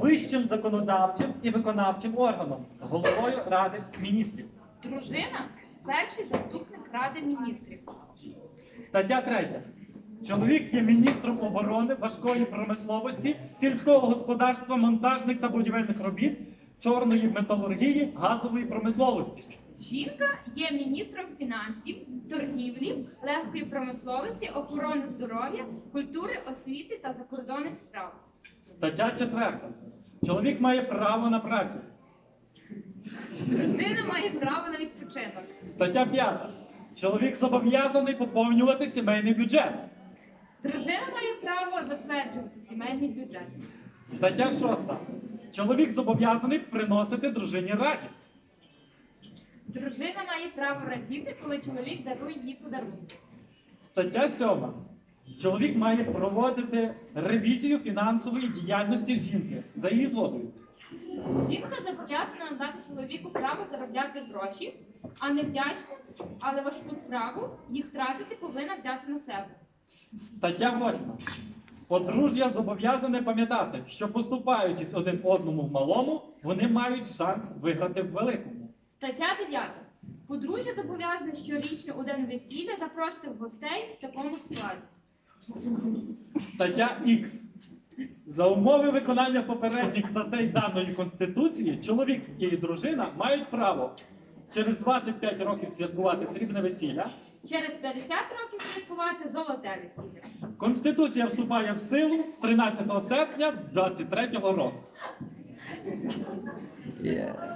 вищим законодавчим і виконавчим органом, головою Ради міністрів. Дружина перший заступник Ради міністрів. Стаття 3. Чоловік є міністром оборони, важкої промисловості, сільського господарства, монтажних та будівельних робіт, чорної металургії, газової промисловості. Жінка є міністром фінансів, торгівлі, легкої промисловості, охорони здоров'я, культури, освіти та закордонних справ. Стаття 4. Чоловік має право на працю. Дружина має право на відпочинок. Стаття 5. Чоловік зобов'язаний поповнювати сімейний бюджет. Дружина має право затверджувати сімейний бюджет. Стаття 6. Чоловік зобов'язаний приносити дружині радість. Дружина має право радіти, коли чоловік дарує їй подарунки. Стаття 7. Чоловік має проводити ревізію фінансової діяльності жінки за її згодою. звісно. Жінка зобов'язана надати чоловіку право заробляти гроші, а не вдячну, але важку справу їх тратити повинна взяти на себе. Стаття 8. Подружжя зобов'язане пам'ятати, що поступаючись один одному в малому, вони мають шанс виграти в великому. Стаття 9. Подружжя зобов'язане щорічно у день весілля запрошувати в гостей в такому складі. Стаття Х. За умови виконання попередніх статей даної конституції, чоловік і дружина мають право через 25 років святкувати срібне весілля. Через 50 років святкувати золоте весілля. Конституція вступає в силу з 13 серпня 23 року. Yeah.